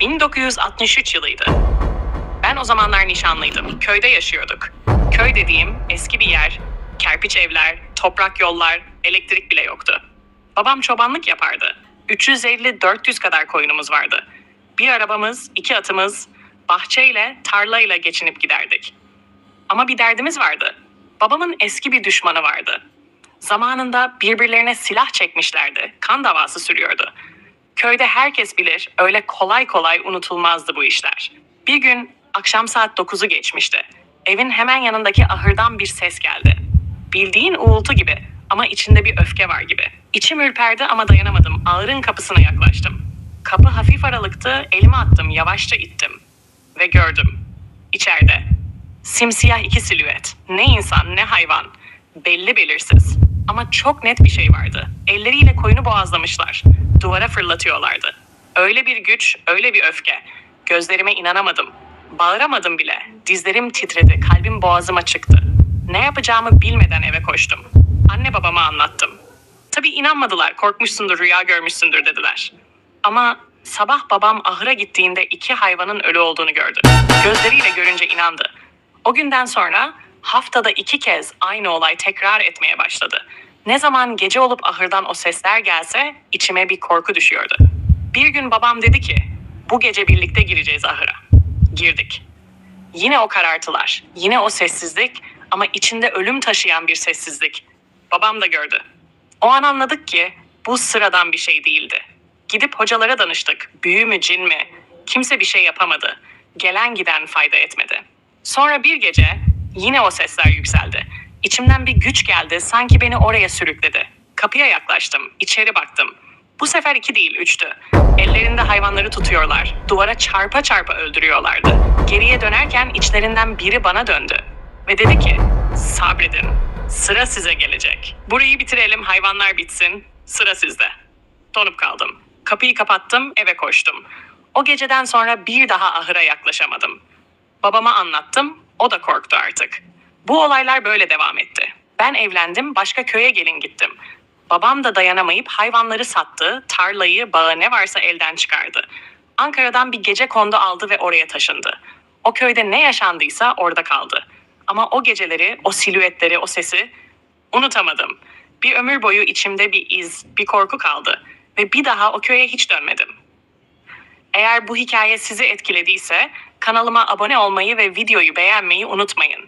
1963 yılıydı. Ben o zamanlar nişanlıydım. Köyde yaşıyorduk. Köy dediğim eski bir yer, kerpiç evler, toprak yollar, elektrik bile yoktu. Babam çobanlık yapardı. 350-400 kadar koyunumuz vardı. Bir arabamız, iki atımız, bahçeyle, tarlayla geçinip giderdik. Ama bir derdimiz vardı. Babamın eski bir düşmanı vardı. Zamanında birbirlerine silah çekmişlerdi. Kan davası sürüyordu. Köyde herkes bilir, öyle kolay kolay unutulmazdı bu işler. Bir gün akşam saat 9'u geçmişti. Evin hemen yanındaki ahırdan bir ses geldi. Bildiğin uğultu gibi ama içinde bir öfke var gibi. İçim ürperdi ama dayanamadım. Ağırın kapısına yaklaştım. Kapı hafif aralıktı, elimi attım, yavaşça ittim. Ve gördüm. İçeride. Simsiyah iki silüet. Ne insan ne hayvan. Belli belirsiz. Ama çok net bir şey vardı. Elleriyle koyunu boğazlamışlar. Duvara fırlatıyorlardı. Öyle bir güç, öyle bir öfke. Gözlerime inanamadım. Bağıramadım bile. Dizlerim titredi, kalbim boğazıma çıktı. Ne yapacağımı bilmeden eve koştum. Anne babama anlattım. Tabii inanmadılar, korkmuşsundur, rüya görmüşsündür dediler. Ama sabah babam ahıra gittiğinde iki hayvanın ölü olduğunu gördü. Gözleriyle görünce inandı. O günden sonra haftada iki kez aynı olay tekrar etmeye başladı. Ne zaman gece olup ahırdan o sesler gelse içime bir korku düşüyordu. Bir gün babam dedi ki, bu gece birlikte gireceğiz ahıra. Girdik. Yine o karartılar, yine o sessizlik ama içinde ölüm taşıyan bir sessizlik. Babam da gördü. O an anladık ki bu sıradan bir şey değildi. Gidip hocalara danıştık. Büyü mü, cin mi? Kimse bir şey yapamadı. Gelen giden fayda etmedi. Sonra bir gece yine o sesler yükseldi. İçimden bir güç geldi, sanki beni oraya sürükledi. Kapıya yaklaştım, içeri baktım. Bu sefer iki değil, üçtü. Ellerinde hayvanları tutuyorlar. Duvara çarpa çarpa öldürüyorlardı. Geriye dönerken içlerinden biri bana döndü. Ve dedi ki, sabredin, sıra size gelecek. Burayı bitirelim, hayvanlar bitsin, sıra sizde. Donup kaldım. Kapıyı kapattım, eve koştum. O geceden sonra bir daha ahıra yaklaşamadım. Babama anlattım, o da korktu artık. Bu olaylar böyle devam etti. Ben evlendim, başka köye gelin gittim. Babam da dayanamayıp hayvanları sattı, tarlayı, bağı ne varsa elden çıkardı. Ankara'dan bir gece kondu aldı ve oraya taşındı. O köyde ne yaşandıysa orada kaldı. Ama o geceleri, o silüetleri, o sesi unutamadım. Bir ömür boyu içimde bir iz, bir korku kaldı ve bir daha o köye hiç dönmedim. Eğer bu hikaye sizi etkilediyse kanalıma abone olmayı ve videoyu beğenmeyi unutmayın.